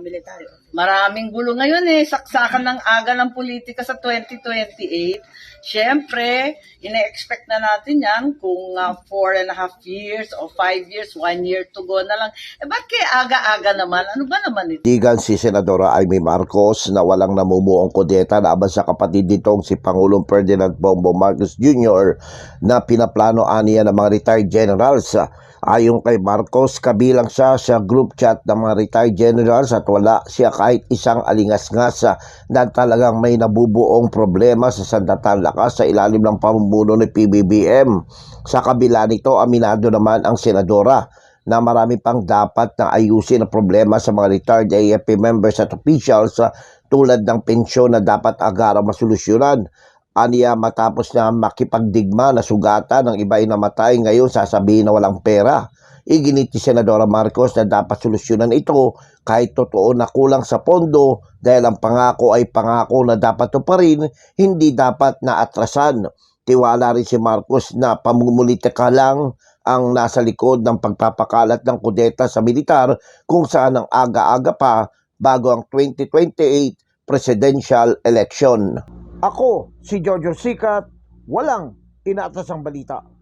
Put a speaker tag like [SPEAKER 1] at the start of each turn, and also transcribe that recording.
[SPEAKER 1] mga military.
[SPEAKER 2] Maraming gulo ngayon eh. Saksakan ng aga ng politika sa 2028. Siyempre, ine-expect na natin yan kung uh, four and a half years o five years, one year to go na lang. Eh, ba't kaya aga-aga naman? Ano ba naman ito?
[SPEAKER 3] Tigan si Senadora Amy Marcos na walang namumuong kudeta laban sa kapatid nitong si Pangulong Ferdinand Bongbong Marcos Jr. na pinaplano aniya ng mga retired generals. Ayon kay Marcos, kabilang siya sa group chat ng mga retired generals at wala siya kahit isang alingas-ngas na talagang may nabubuong problema sa sandatang lakas sa ilalim ng pamumuno ni PBBM. Sa kabila nito, aminado naman ang senadora na marami pang dapat na ayusin na problema sa mga retired AFP members at officials tulad ng pensyon na dapat agara masolusyonan. Aniya matapos na makipagdigma na sugatan ng iba ay namatay ngayon sasabihin na walang pera. Iginit ni Senadora Marcos na dapat solusyonan ito kahit totoo na kulang sa pondo dahil ang pangako ay pangako na dapat tuparin, hindi dapat na atrasan. Tiwala rin si Marcos na pamumulitika lang ang nasa likod ng pagpapakalat ng kudeta sa militar kung saan ang aga-aga pa bago ang 2028 presidential election. Ako, si Jojo Sikat, walang inaatasang balita.